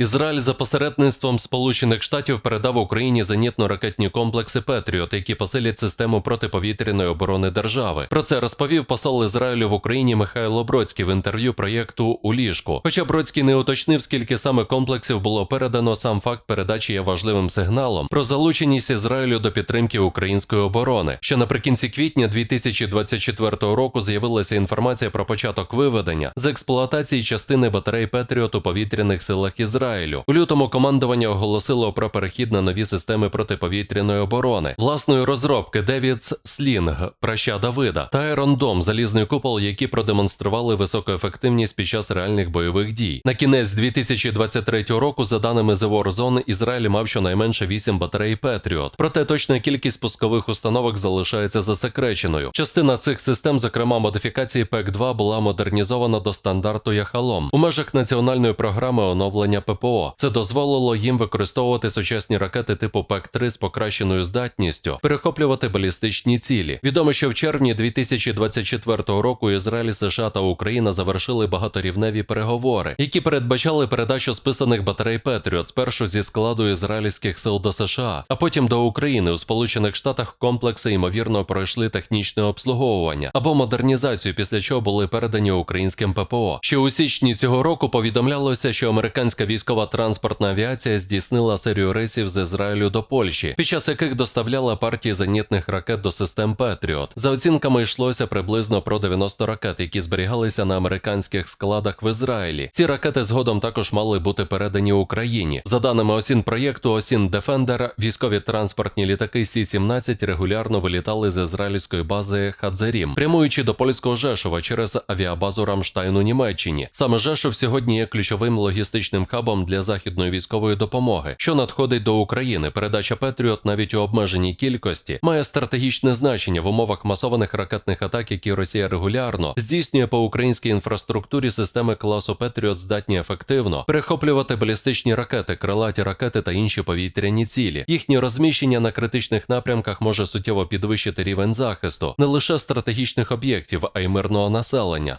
Ізраїль за посередництвом Сполучених Штатів передав Україні зенітно-ракетні комплекси Петріот, які посилять систему протиповітряної оборони держави. Про це розповів посол Ізраїлю в Україні Михайло Бродський в інтерв'ю проєкту у ліжку. Хоча Бродський не уточнив, скільки саме комплексів було передано, сам факт передачі є важливим сигналом про залученість Ізраїлю до підтримки української оборони. Ще наприкінці квітня 2024 року з'явилася інформація про початок виведення з експлуатації частини батарей Петріот у повітряних силах Ізраїлю. У лютому командування оголосило про перехід на нові системи протиповітряної оборони, власної розробки Девідс Слінг, праща Давида та Ерондом, залізний купол, які продемонстрували високу ефективність під час реальних бойових дій. На кінець 2023 року, за даними The Warzone, Ізраїль мав щонайменше 8 батарей Петріот. Проте точна кількість пускових установок залишається засекреченою. Частина цих систем, зокрема модифікації ПЕК-2, була модернізована до стандарту Яхалом у межах національної програми оновлення ППО. Це дозволило їм використовувати сучасні ракети типу ПЕК-3 з покращеною здатністю, перехоплювати балістичні цілі. Відомо, що в червні 2024 року Ізраїль, США та Україна завершили багаторівневі переговори, які передбачали передачу списаних батарей Петріот спершу зі складу ізраїльських сил до США, а потім до України у Сполучених Штатах комплекси ймовірно пройшли технічне обслуговування або модернізацію, після чого були передані українським ППО. Ще у січні цього року повідомлялося, що американська військова транспортна авіація здійснила серію рейсів з Ізраїлю до Польщі, під час яких доставляла партії зенітних ракет до систем Петріот. За оцінками йшлося приблизно про 90 ракет, які зберігалися на американських складах в Ізраїлі. Ці ракети згодом також мали бути передані Україні. За даними осін проєкту Осін Дефендер, військові транспортні літаки Сі-17 регулярно вилітали з ізраїльської бази Хадзерім, прямуючи до польського Жешова через авіабазу Рамштайн у Німеччині. Саме Жешов сьогодні є ключовим логістичним хабом для західної військової допомоги, що надходить до України. Передача Петріот навіть у обмеженій кількості має стратегічне значення в умовах масованих ракетних атак, які Росія регулярно здійснює по українській інфраструктурі. Системи класу Петріот здатні ефективно перехоплювати балістичні ракети, крилаті ракети та інші повітряні цілі. Їхнє розміщення на критичних напрямках може суттєво підвищити рівень захисту не лише стратегічних об'єктів, а й мирного населення.